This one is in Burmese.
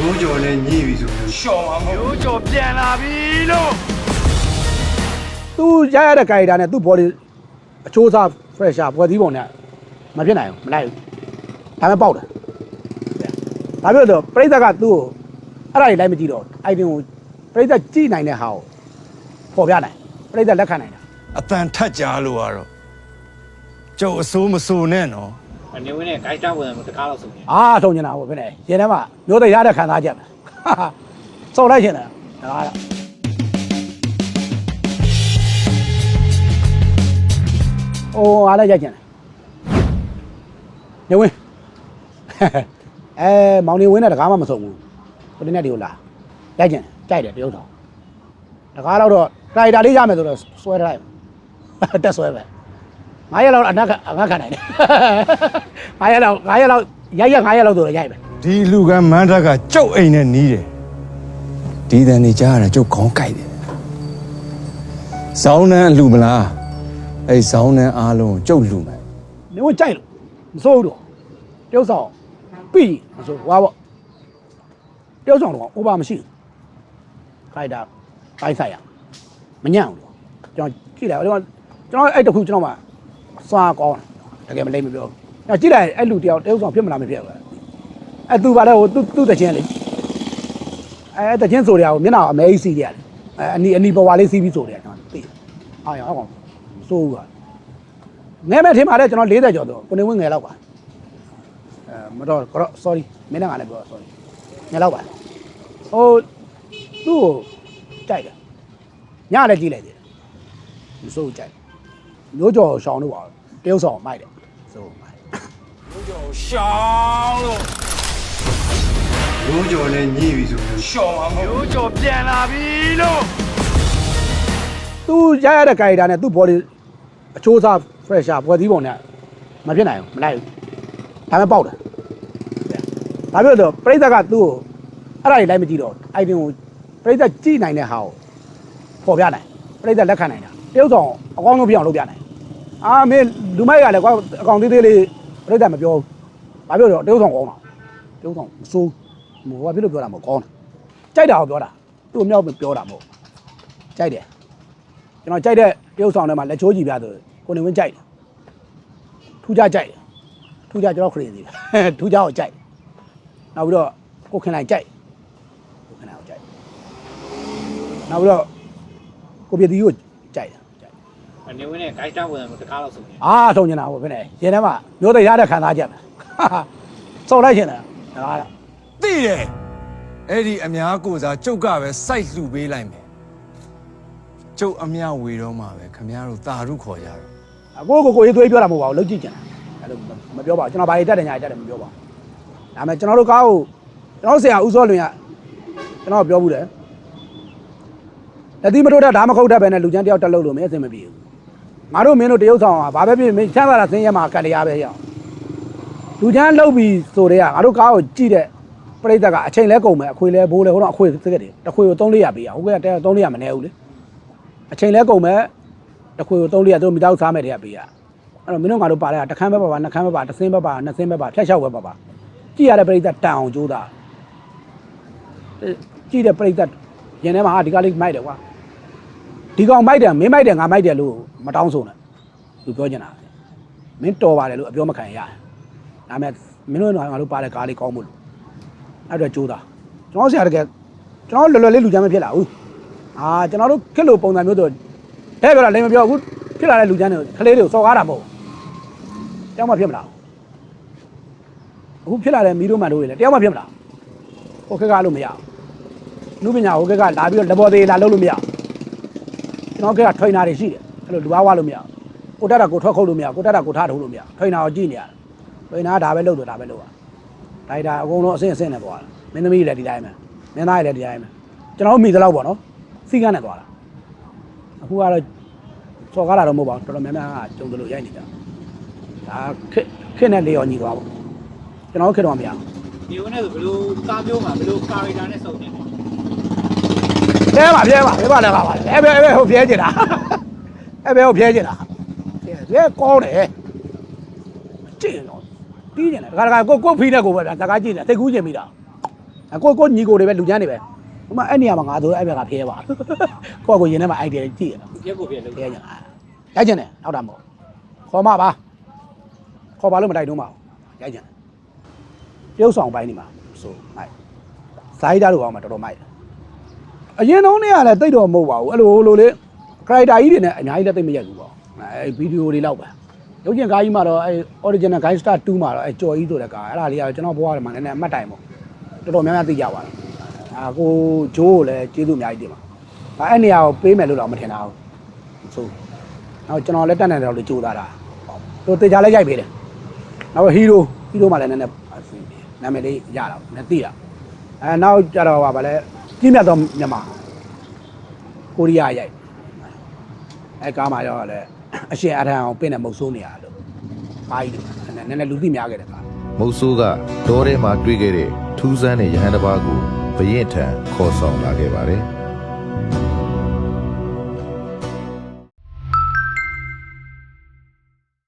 ရိုးကျော်နဲ့ညှိပြီဆိုလို့ရှော်မှာမဟုတ်ဘူးကျော်ပြန်လာပြီလို့သူရရတဲ့ character နဲ့သူ့ body အချိုးစား fresher ပွဲသီးပုံနဲ့မဖြစ်နိုင်ဘူးမလိုက်ဘူးဒါပေမဲ့ပေါက်တယ်ဒါပြောတော့ပြိဿကသူ့ကိုအဲ့ဒါတွေလိုက်မကြည့်တော့ item ကိုပြိဿကြည့်နိုင်တဲ့ဟာကိုပေါ်ပြနိုင်ပြိဿလက်ခံနိုင်တာအတန်ထက်ကြလို့ကတော့ကျုပ်အစိုးမစိုးနဲ့နော် နေဝင်နဲ့ဂိုက်တာဝင်တကားတော့ဆုံးနေအာထုံနေတာဟုတ်ဖြစ်နေရင်ထဲမှာမျိုးတွေရတဲ့ခံစားချက်ပဲစော်လိုက်ရှင်တယ်ဒါကအိုးအားလည်းရိုက်ကျင်တယ်နေဝင်အဲမောင်နေဝင်တဲ့တကားမှမဆုံးဘူးကိုတင်းနဲ့ဒီကိုလာရိုက်ကျင်တယ် 9ရက်လောက်အနက်ကအငတ်ခံနိုင်တယ်9ရက်လောက်9ရက်လောက်ရိုက်ရက်9ရက်လောက်ဆိုတော့ရိုက်ပဲဒီလူကမန်းထက်ကကျုပ်အိမ်နဲ့နီးတယ်ဒီတန်နေကြားရတာကျုပ်ခေါင်းကိုက်တယ်ဇောင်းနှန်းအလူမလားအဲ့ဇောင်းနှန်းအားလုံးကိုကျုပ်လူမယ်နေဝင်ကြိုက်လို့မစိုးဘူးတော့တရုပ်ဆောင်ပြီးမစိုးဘူးဟွာပေါ့တရုပ်ဆောင်တော့ over မရှိဘူးခိုက်တာပိုင်းဆိုင်ရမညံ့ဘူးတော့ကျွန်တော်ကြည့်လိုက်ကျွန်တော်ကျွန်တော်အဲ့တခုကျွန်တော်မှ စွာကောင်းတယ်တကယ်မလိမ့်မပြောဘူးကျွန်တော်ကြည့်လိုက်အဲ့လူတယောက်တရုပ်ဆောင်ဖြစ်မလားမဖြစ်ဘူးအဲ့သူပါလဲဟိုသူသူ့တချင်းလေအဲ့တချင်းဆိုတယ်ဟိုမျက်နှာအမဲကြီးစီးတယ်အဲ့အနီအနီဘဝလေးစီးပြီးဆိုတယ်ကျွန်တော်သိအားရအောင်မစိုးဘူးကငယ်မဲ့ထင်ပါတယ်ကျွန်တော်40ကျော်တော့ကိုနေဝင်းငယ်လောက်ပါအဲမတော့ကတော့ sorry မင်းနဲ့ငါလည်းပြော sorry ငယ်လောက်ပါဟိုသူ့ကိုကြိုက်တယ်ညလည်းကြည့်လိုက်တယ်မစိုးဘူးကြိုက် မျိုးကျော်ရှောင်းလို့ပါတရုပ်ဆောင်မိုက်တယ်စိုးမိုက်ရှောင်းလို့ရိုးကျော်နဲ့ညှိပြီဆိုလို့ရှော်မှာမဟုတ်ဘူးကျော်ပြန်လာပြီလို့သူရရတဲ့ character နဲ့သူ့ body အချိုးစား fresher ပွဲသီးပုံနဲ့မဖြစ်နိုင်ဘူးမလိုက်ဘူးဒါပေမဲ့ပေါက်တယ်ဒါပြောတော့ပြိဿကသူ့ကိုအဲ့ဒါတွေလိုက်မကြည့်တော့ item ကိုပြိဿကြည့်နိုင်တဲ့ဟာကိုပေါ်ပြနိုင်ပြိဿလက်ခံနိုင်တာ တရုပ်ဆောင်အကောင်းဆုံးပြအောင်လုပ်ပြနိုင်အာမင်းလူမိုက်ကလည်းကွာအကောင်သေးသေးလေးပြိဿမပြောဘူးဘာပြောတော့တရုပ်ဆောင်ကောင်းတာတရုပ်ဆောင်မစိုးဘူးဟိုဘာဖြစ်လို့ပြောတာမဟုတ်ကောင်းတယ်ကြိုက်တာကိုပြောတာသူ့အမြောက်ပြောတာမဟုတ်ကြိုက်တယ်ကျွန်တော်ကြိုက်တဲ့တရုပ်ဆောင်ထဲမှာလက်ချိုးကြည့်ပြဆိုကိုနေဝင်းကြိုက်တယ်ထူးခြားကြိုက်တယ်ထူးခြားကျွန်တော်ခရီးစီထူးခြားကိုကြိုက်တယ်နောက်ပြီးတော့ကိုခင်လိုက်ကြိုက်ကိုခင်လိုက်ကိုကြိုက်နောက်ပြီးတော့ကိုပြည့်တီကိုကြိုက်တယ်ကြိုက်တယ် နေဝင်နဲ့ဂိုက်တာဝင်တကားတော့ဆုံးနေအာထုံနေတာဟုတ်ဖြစ်နေရင်ထဲမှာမျိုးတွေရတဲ့ခံစားချက်ပဲစော်လိုက်ရှင်တယ်ဒါကသိတယ်အဲ့ဒီအများကိုစားကျုပ်ကပဲစိုက်လှူပေးလိုက်မယ်ကျုပ်အမြဝေတော့မှာပဲခမရတို့တာရုခေါ်ကြတော့အကိုကိုကိုရေးသွေးပြောတာမဟုတ်ပါဘူးလုံးကြည့်ကြတယ်အဲ့လိုမပြောပါဘူးကျွန်တော်ဘာရေးတက်တယ်ညာရေးတက်တယ်မပြောပါဘူးဒါပေမဲ့ကျွန်တော်တို့ကားကိုကျွန်တော်ဆရာဦးစောလွင်ကကျွန်တော်ပြောဘူးတယ်လက်သီးမထိုးတတ်ဓာမခုတ်တတ်ပဲနဲ့လူချမ်းတယောက်တက်လို့လို့မင်းအဆင်မပြေဘူး ငါတို့မင်းတို့တရုတ်ဆောင်ကဘာပဲဖြစ်ဖြစ်မင်းချမ်းသာတာဆင်းရဲမှာကတ်တရားပဲရအောင်လူချမ်းလှုပ်ပြီးဆိုတဲ့ကငါတို့ကားကိုကြည့်တဲ့ပြိဿကအချိန်လဲကုန်မယ်အခွေလဲဘိုးလဲဟိုတော့အခွေစက်ကတည်းတစ်ခွေကို300ပေးရဟိုကတဲ300မနေဘူးလေအချိန်လဲကုန်မယ်တစ်ခွေကို300တို့မိသားစုစားမယ်တည်းကပေးရအဲ့တော့မင်းတို့ငါတို့ပါလဲတခမ်းပဲပါပါနှခမ်းပဲပါတစ်စင်းပဲပါနှစ်စင်းပဲပါဖြတ်လျှောက်ပဲပါပါကြည့်ရတဲ့ပြိဿတန်အောင်ကြိုးတာကြည့်တဲ့ပြိဿရင်ထဲမှာဟာဒီကလေးမိုက်တယ်ကွာ ဒီကောင်မိုက်တယ်မင်းမိုက်တယ်ငါမိုက်တယ်လို့မတောင်းဆိုနဲ့သူပြောချင်တာမင်းတော်ပါတယ်လို့အပြောမခံရရတယ်ဒါပေမဲ့မင်းတို့ငါတို့ပါတဲ့ကားလေးကောင်းမို့လို့အဲ့တော့ကြိုးတာကျွန်တော်ဆရာတကယ်ကျွန်တော်လွယ်လွယ်လေးလူချမ်းမဖြစ်လာဘူးအာကျွန်တော်တို့ခက်လို့ပုံစံမျိုးဆိုတဲ့ပြောတာလည်းမပြောဘူးဖြစ်လာတဲ့လူချမ်းတွေကလေးတွေကိုစော်ကားတာမဟုတ်ဘူးတောင်းမှဖြစ်မလားအခုဖြစ်လာတဲ့မီးတို့မှန်တို့တွေလည်းတယောက်မှဖြစ်မလားဟိုခက်ကားလို့မရဘူးလူပညာဟိုခက်ကလာပြီးတော့လက်ပေါ်သေးလာလုပ်လို့မရဘူး ကျွန်တော်ခက်ကထွိန်နာတွေရှိတယ်အဲ့လိုလူအားဝါလို့မရဘူးကိုတက်တာကိုထွက်ခုတ်လို့မရဘူးကိုတက်တာကိုထားထုတ်လို့မရဘူးထွိန်နာကိုကြည့်နေရတယ်ထွိန်နာကဒါပဲလုပ်တော့ဒါပဲလုပ်ရဒိုက်တာအကုန်လုံးအဆင့်အဆင့်နဲ့သွားတာမင်းသမီးလည်းဒီတိုင်းပဲမင်းသားလည်းဒီတိုင်းပဲကျွန်တော်မိသလောက်ပေါ့နော်စီကန်းနဲ့သွားတာအခုကတော့စော်ကားတာတော့မဟုတ်ပါဘူးတော်တော်များများကကြုံတယ်လို့ရိုက်နေကြဒါခက်ခက်နဲ့လေရောညီသွားပေါ့ကျွန်တော်ခက်တော့မရဘူးနေဝင်နဲ့ဆိုဘယ်လိုကားမျိုးမှာဘယ်လိုကာရီတာနဲ့ဆုံးနေလဲ လဲပါပြဲပါပြဲပါလဲပါပါလဲပဲပဲဟိုပြဲကျင်တာအဲပဲဟိုပြဲကျင်တာလဲကောင်းတယ်ကျင်တော့တီးကျင်တယ်ဒါကကိုကိုဖီးတဲ့ကိုပဲဗျာတကားကျင်တယ်တိတ်ကူးကျင်မိတာအကိုကိုညီကိုတွေပဲလူချမ်းတွေပဲဟိုမှာအဲ့နေရာမှာငါဆိုအဲ့ဘက်ကဖျဲပါကိုကကိုရင်ထဲမှာ idea ကြည့်ရတော့ရက်ကိုပြည့်လို့ဖျဲကြတာရိုက်ကျင်တယ်နောက်တာမဟုတ်ခေါ်မပါခေါ်ပါလို့မတိုက်တော့ပါဘူးရိုက်ကျင်တယ်ပြုတ်ဆောင်ပိုင်းနေမှာဆိုမိုက်ဇိုင်းတာတို့အောင်မှာတော်တော်မိုက် အရင်တုန်းကလည်းတိတ်တော့မဟုတ်ပါဘူးအဲ့လိုလိုလေ character ကြီးတွေနဲ့အများကြီးလည်းသိမရက်ဘူးပေါ့အဲဗီဒီယိုတွေလောက်ပဲရုပ်ရှင်ကားကြီးမှာတော့အဲ original gangster 2မှာတော့အဲကြော်ကြီးဆိုတဲ့ကားအဲ့ဒါလေးကတော့ကျွန်တော်ဘွားထဲမှာနည်းနည်းအမှတ်တိုင်ပေါ့တော်တော်များများသိကြပါတယ်အာကိုဂျိုးကိုလည်းကျေးဇူးအများကြီးတင်ပါဒါအဲ့နေရာကိုပေးမယ်လို့တော့မထင်တာဘူးဆိုနောက်ကျွန်တော်လည်းတက်နေတယ်လို့ကြိုးစားတာဟုတ်သူတေချာလည်းရိုက်ပေးတယ်နောက်ဟီးရိုဟီးရိုမှလည်းနည်းနည်းနာမည်လေးရတာနည်းသိတာအဲနောက်ကြတော့ပါဗာလဲ ကြီးမြတ်သောမြန်မာကိုရီးယားရိုက်အဲကားမှာရောက်ရလဲအရှင်အထံအောင်ပင့်တဲ့မုတ်ဆိုးနေရလို့ပါကြီးတယ်နည်းနည်းလူသိများခဲ့တယ်ကားမုတ်ဆိုးကတောထဲမှာတွေ့ခဲ့တဲ့ထူးဆန်းတဲ့ရဟန်းတစ်ပါးကိုဘရင်ထံခေါ်ဆောင်လာခဲ့ပါတယ်